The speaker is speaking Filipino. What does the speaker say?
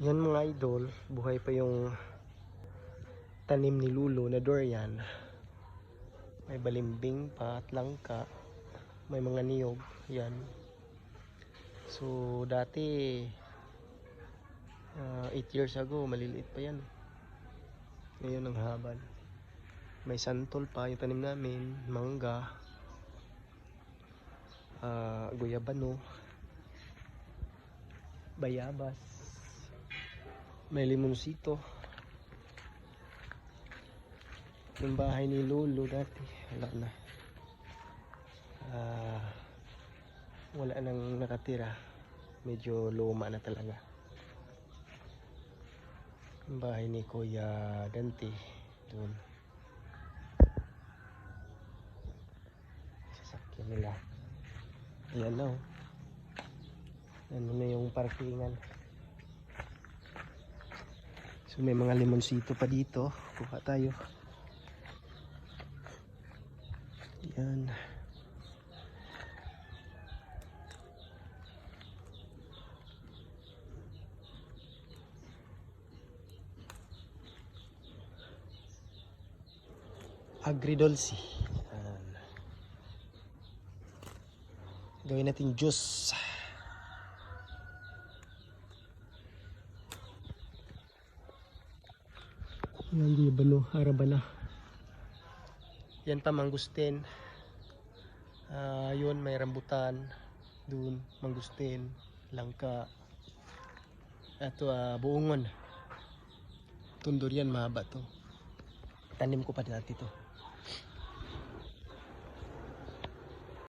Yan mga idol, buhay pa yung tanim ni Lulo na durian. May balimbing pa at langka. May mga niyog. Yan. So, dati 8 years ago, maliliit pa yan. Ngayon ang habal. May santol pa yung tanim namin, mangga, ah guyabano, bayabas, may limonsito. Yung bahay ni Lolo dati, wala na. Ah, wala nang nakatira. Medyo luma na talaga. Yung bahay ni Kuya Dante, doon. Sasakyan nila. Ayan na oh. Ano na yung parkingan. So may mga limonsito pa dito. Kuha tayo. Yan. Agridolce. Yan. Gawin natin juice. Yan, di ba no? Araba na. Yan pa, mangustin. Ah, yun, may rambutan. Dun, mangustin. Langka. Ito, ah, buungon. Tundor yan, mahaba to. Tanim ko pa dati to.